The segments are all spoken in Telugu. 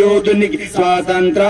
యోధునికి స్వాతంత్ర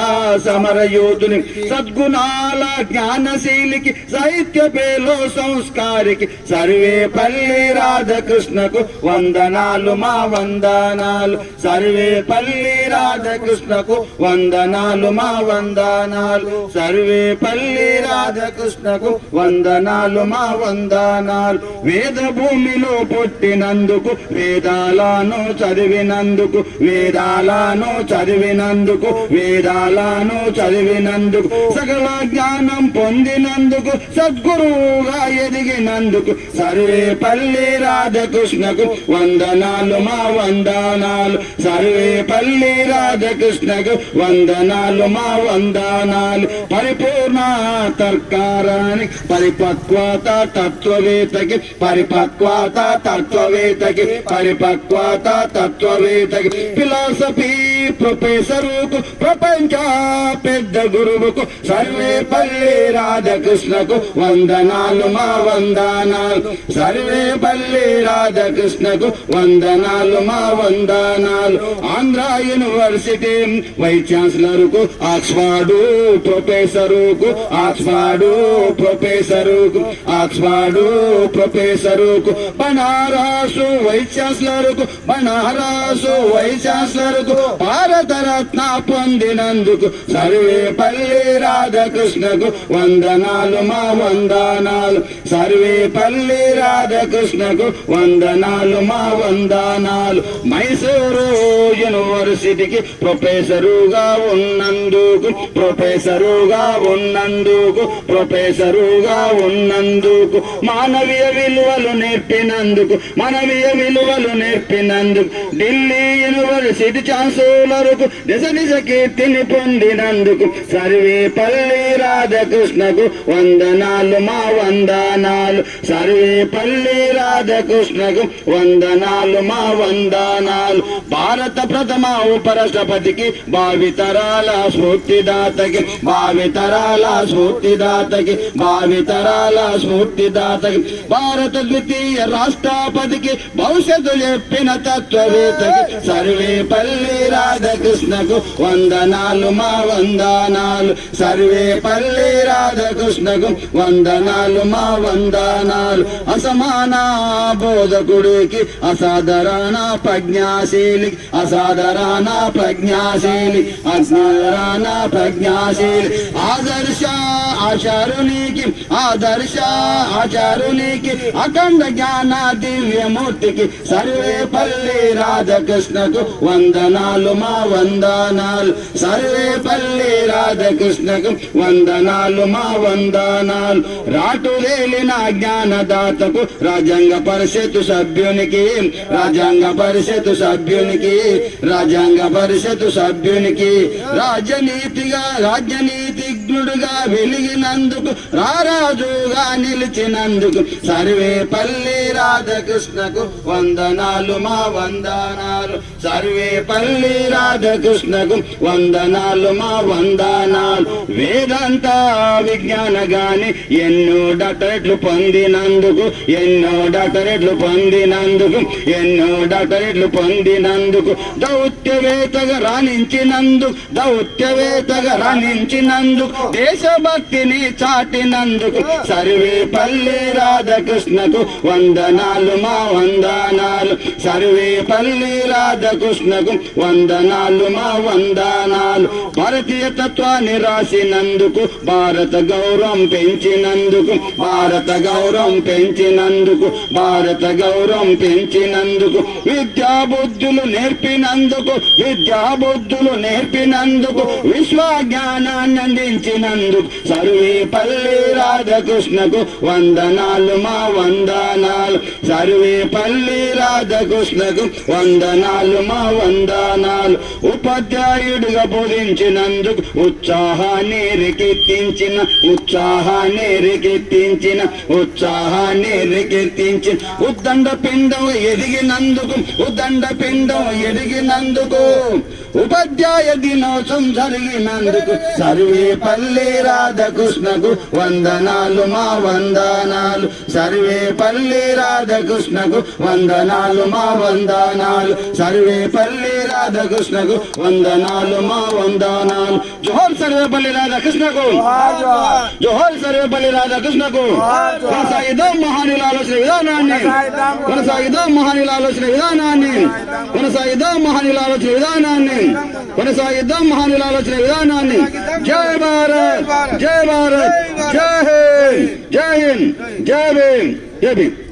సమర యోధుని సద్గుణాల జ్ఞానశీలికి సాహిత్య పేలో సంస్కారికి సర్వేపల్లి రాధకృష్ణకు వందనాలు మా వందనాలు. సర్వే పల్లి రాధకృష్ణకు వందనాలు మా వందనాలు. సర్వే పల్లి రాధకృష్ణకు వందనాలు మా వందనాలు. వేద భూమిలో పుట్టినందుకు వేదాలను చదివినందుకు వేదాలను చదివినందుకు వేదాలను చదివినందుకు సకల జ్ఞానం పొందినందుకు సద్గురువుగా ఎదిగినందుకు సర్వే పల్లి రాధకృష్ణకు వందనాలు మా వందనాలు. సర్వే పల్లి రాధకృష్ణకు వందనాలు మా వందనాలు. పరిపూర్ణ తర్కారానికి పరిపక్వత తత్వవేత్తకి పరిపక్వత తత్వవేత్తకి పరిపక్వత తత్వవేత్తకి ఫిలాసఫీ ప్రొఫెసరుకు ప్రపంచ పెద్ద గురువుకు సర్వేపల్లి రాధకృష్ణకు వందనాలు మా వందనాలు. సర్వేపల్లి రాధకృష్ణకు వందనాలు మా వందనాలు. ఆంధ్ర యూనివర్సిటీ వైస్ ఛాన్సలర్కు కు ప్రొఫెసరుకు ఆక్స్ఫర్డ్ ప్రొఫెసరుకు ఆక్స్ఫర్డ్ ప్రొఫెసరుకు బనారాసు వైస్ ఛాన్సలర్కు బనారాసు వైస్ ఛాన్సలర్కు భారత భారతరత్న పొందినందుకు సర్వేపల్లి రాధకృష్ణకు వందనాలు మా వందనాలు. సర్వేపల్లి రాధకృష్ణకు వందనాలు మా వందనాలు. మైసూరు యూనివర్సిటీకి ప్రొఫెసరుగా ఉన్నందుకు ప్రొఫెసరుగా ఉన్నందుకు ప్రొఫెసరుగా ఉన్నందుకు. మానవీయ విలువలు నేర్పినందుకు మానవీయ విలువలు నేర్పినందుకు. ఢిల్లీ యూనివర్సిటీ ఛాన్సలర్కు నిజ దిశ కీర్తిని పొందినందుకు సర్వేపల్లి రాధకృష్ణకు వందనాలు మా వందనాలు. సర్వేపల్లి రాధకృష్ణకు వందనాలు మా వందనాలు. భారత ప్రథమ ఉపరాష్ట్రపతికి భావితరాల స్ఫూర్తిదాతకి భావితరాల స్ఫూర్తిదాతకి భావితరాల స్ఫూర్తిదాతకి. భారత ద్వితీయ రాష్ట్రపతికి భవిష్యత్తు చెప్పిన తత్వవేత్తకి సర్వేపల్లి రాధాకృష్ణకు వందనాలు మా వందనాలు. సర్వే సర్వేపల్లి రాధకృష్ణకు వందనాలు మా వందనాలు. అసమాన బోధకుడికి అసాధారణ ప్రజ్ఞాశీలి అసాధారణ ప్రజ్ఞాశీలి అసాధారణ ప్రజ్ఞాశీలి. ఆదర్శ ఆచారునికి ఆదర్శ ఆచారునికి అఖండ జ్ఞాన దివ్యమూర్తికి సర్వే సర్వేపల్లి రాధకృష్ణకు వందనాలు మా వందనాలు. సర్వేపల్లి రాధకృష్ణకు వందనాలు మా వందనాలు. రాటులేలిన జ్ఞానదాతకు రాజ్యాంగ పరిషత్ సభ్యునికి రాజ్యాంగ పరిషత్ సభ్యునికి రాజ్యాంగ పరిషత్ సభ్యునికి రాజనీతిగా రాజనీతి రాజనీతిజ్ఞుడుగా వెలిగినందుకు రారాజుగా నిలిచినందుకు సర్వేపల్లి రాధకృష్ణకు వందనాలు మా వందనాలు. సర్వేపల్లి రాధకృష్ణకు వందనాలు మా వందనాలు. వేదాంత విజ్ఞాన గాని ఎన్నో డాక్టరేట్లు పొందినందుకు ఎన్నో డాక్టరేట్లు పొందినందుకు ఎన్నో డాక్టరేట్లు పొందినందుకు దౌత్యవేత్తగా రాణించినందుకు దౌత్యవేత్తగా రాణించినందుకు దేశభక్తిని చాటినందుకు సర్వేపల్లి రాధకృష్ణకు వందనాలు మా వందనాలు. సర్వేపల్లి రాధకృష్ణకు వందనాలు మా వందనాలు. భారతీయ తత్వాన్ని రాసినందుకు భారత గౌరవం పెంచినందుకు భారత గౌరవం పెంచినందుకు భారత గౌరవం పెంచినందుకు. విద్యా బుద్ధులు నేర్పినందుకు విద్యా బుద్ధులు నేర్పినందుకు విశ్వ జ్ఞానాన్ని అందించినందుకు సర్వేపల్లి రాధకృష్ణకు వందనాలు మా వందనాలు. సర్వేపల్లి రాధకృష్ణకు వందనాలు మా వందనాలు. ఉపాధ్యాయుడిగా బోధించినందుకు ఉత్సాహాన్ని రేకెత్తించిన ఉత్సాహాన్ని రికెత్తించిన ఉత్సాహాన్ని రికెత్తించిన. ఉద్దండ పిండం ఎదిగినందుకు ఉద్దండ పిండం ఎదిగినందుకు. ఉపాధ్యాయ దినోత్సవం జరిగినందుకు సర్వేపల్లి పల్లి రాధకృష్ణకు వందనాలు మా వందనాలు. సర్వే పల్లి రాధకృష్ణకు వందనాలు మా వందనాలు. సర్వే పల్లి రాధకృష్ణకు వందనాలు మా వందనాలు. జోహర్ సర్వేపల్లి రాధకృష్ణకు. జోహర్ సర్వేపల్లి రాధకృష్ణకు. కొనసాగిద్దాం మహానీయుల ఆలోచన విధానాన్ని. కొనసాగిద్దాం మహానీయుల ఆలోచన విధానాన్ని. కొనసాగిద్దాం మహానీయుల ఆలోచన విధానాన్ని. కొనసాగిద్దాం మహానీయుల ఆలోచన విధానాన్ని. जय भारत जय भारत जय हिंद जय हिंद जय भीम जय भीम